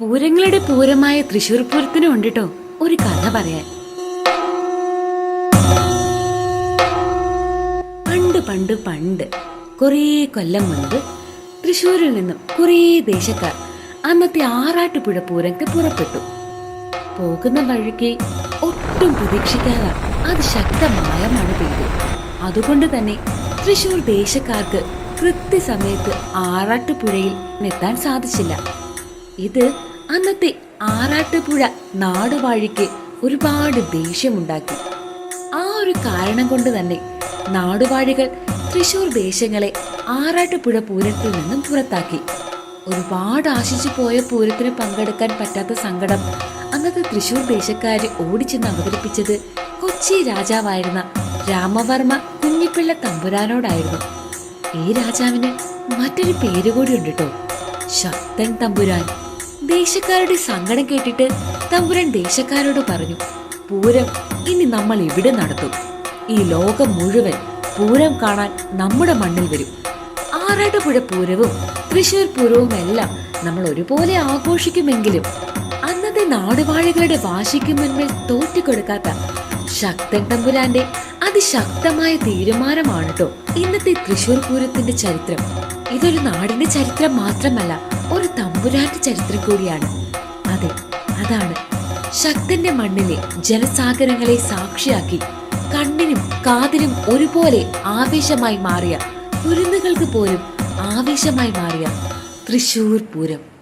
പൂരങ്ങളുടെ പൂരമായ തൃശൂർ പൂരത്തിനും ഉണ്ട് ട്ടോ ഒരു കഥ പറയാൻ. പണ്ട് പണ്ട് പണ്ട് കുറേ കൊല്ലം മുൻപ് തൃശൂരിൽ നിന്നും കുറേ ദേശക്കാർ അന്നത്തെ ആറാട്ടുപുഴ പൂരത്ത് പുറപ്പെട്ടു. പോകുന്ന വഴിക്ക് ഒട്ടും പ്രതീക്ഷിക്കാതെ അതിശക്തമായ മഴ പെയ്തു അതുകൊണ്ട് തന്നെ തൃശൂർ ദേശക്കാർക്ക് കൃത്യസമയത്ത് ആറാട്ടുപുഴയിൽ എത്താൻ സാധിച്ചില്ല. ഇത് അന്നത്തെ ആറാട്ടുപുഴ നാടുവാഴിക്ക് ഒരുപാട് ദേഷ്യമുണ്ടാക്കി. ആ ഒരു കാരണം കൊണ്ട് തന്നെ നാടുവാഴികൾ തൃശൂർ ദേശങ്ങളെ ആറാട്ടുപുഴ പൂരത്തിൽ നിന്നും പുറത്താക്കി. ഒരുപാട് ആശിച്ചു പോയ പൂരത്തിന് പങ്കെടുക്കാൻ പറ്റാത്ത സങ്കടം അന്നത്തെ തൃശൂർ ദേശക്കാരെ ഓടിച്ചെന്ന് അവതരിപ്പിച്ചത് കൊച്ചി രാജാവായിരുന്ന രാമവർമ്മ കുഞ്ഞിപ്പിള്ള തമ്പുരാനോടായിരുന്നു. ഈ രാജാവിന് മറ്റൊരു പേര് കൂടി ഉണ്ട് കേട്ടോ ശക്തൻ തമ്പുരാൻ. ദേശക്കാരുടെ സങ്കടം കേട്ടിട്ട് തമ്പുരൻ ദേശക്കാരോട് പറഞ്ഞു പൂരം ഇനി നമ്മൾ ഇവിടെ നടത്തും. ഈ ലോകം മുഴുവൻ പൂരം കാണാൻ നമ്മുടെ മണ്ണിൽ വരും. ആറാട്ടുപുഴ പൂരവും തൃശൂർ പൂരവും എല്ലാം നമ്മൾ ഒരുപോലെ ആഘോഷിക്കുമെങ്കിലും അന്നത്തെ നാടുവാഴികളുടെ വാശിക്ക് മുൻപിൽ തോറ്റിക്കൊടുക്കാത്ത ശക്തൻ തമ്പുരാന്റെ അതിശക്തമായ തീരുമാനമാണ് കേട്ടോ ഇന്നത്തെ തൃശൂർ പൂരത്തിന്റെ ചരിത്രം. ഇതൊരു നാടിന്റെ ചരിത്രം മാത്രമല്ല ഒരു തമ്പുരാന്റെ ചരിത്രം കൂടിയാണ്. അതെ അതാണ്. ശക്തന്റെ മണ്ണിലെ ജലസാഗരങ്ങളെ സാക്ഷിയാക്കി കണ്ണിനും കാതിനും ഒരുപോലെ ആവേശമായി മാറിയ കുരുന്നുകൾക്ക് പോലും ആവേശമായി മാറിയ തൃശൂർ പൂരം.